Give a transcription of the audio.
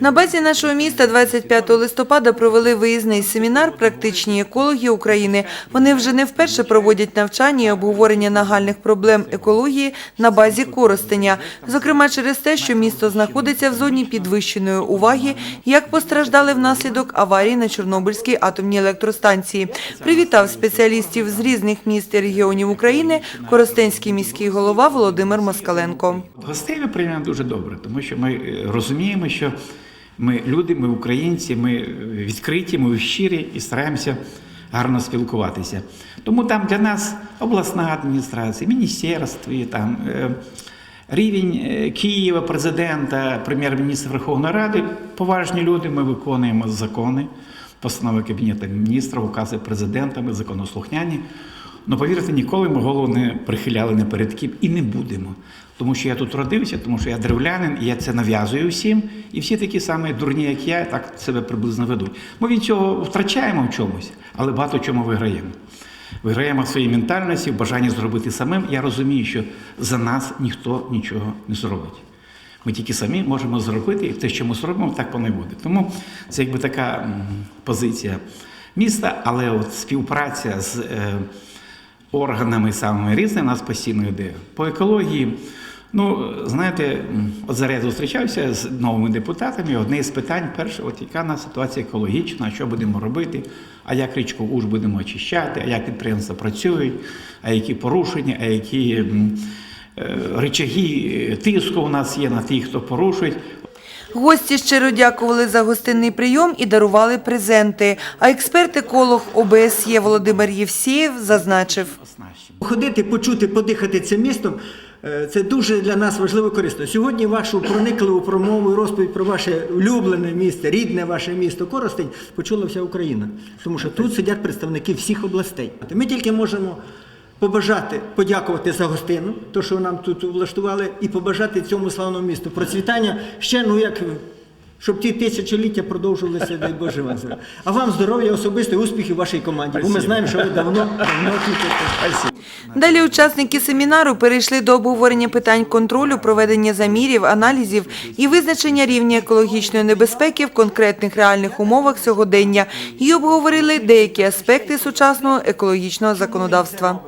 На базі нашого міста 25 листопада провели виїзний семінар «Практичні екологи України». Вони вже не вперше проводять навчання і обговорення нагальних проблем екології на базі Коростеня. Зокрема, через те, що місто знаходиться в зоні підвищеної уваги, як постраждали внаслідок аварії на Чорнобильській атомній електростанції. Привітав спеціалістів з різних міст і регіонів України Коростенський міський голова Володимир Москаленко. Гостей ми приймаємо дуже добре, тому що ми е, розуміємо, що ми люди, ми українці, ми відкриті, ми щирі і стараємося гарно спілкуватися. Тому там для нас обласна адміністрація, міністерство, там е, рівень е, Києва, президента, прем'єр-міністра Верховної Ради поважні люди. Ми виконуємо закони, постанови Кабінету міністрів, укази президента, ми законослухняні. Ну, повірте, ніколи ми голову не прихиляли не перед ким і не будемо. Тому що я тут родився, тому що я древлянин, і я це нав'язую всім. І всі такі самі дурні, як я, так себе приблизно ведуть. Ми від цього втрачаємо в чомусь, але багато чому виграємо. Виграємо в своїй ментальності, в бажанні зробити самим. Я розумію, що за нас ніхто нічого не зробить. Ми тільки самі можемо зробити, і те, що ми зробимо, так воно і буде. Тому це якби така позиція міста, але от співпраця з. Органами самими різними нас постійно йде. По екології, ну, знаєте, от зараз зустрічався з новими депутатами. Одне з питань перше, от яка у нас ситуація екологічна, що будемо робити, а як річку Уж будемо очищати, а як підприємства працюють, а які порушення, а які е, рычаги е, тиску у нас є на тих, хто порушує. Гості щиро дякували за гостинний прийом і дарували презенти. А експерт-еколог ОБСЄ Володимир Євсієв зазначив. Ходити, почути, подихати цим містом е, це дуже для нас важливо і корисно. Сьогодні вашу проникливу промову і розповідь про ваше улюблене місто, рідне ваше місто Коростень почула вся Україна. Тому що тут сидять представники всіх областей. Ми тільки можемо побажати, подякувати за гостину, то що нам тут влаштували, і побажати цьому славному місту процвітання ще, ну як. Щоб ті тисячоліття продовжувалися, дай Боже вам. А вам здоров'я, особисто і успіхів вашій команді. Бо ми знаємо, що ви давно, давно тут. Далі учасники семінару перейшли до обговорення питань контролю, проведення замірів, аналізів і визначення рівня екологічної небезпеки в конкретних реальних умовах сьогодення і обговорили деякі аспекти сучасного екологічного законодавства.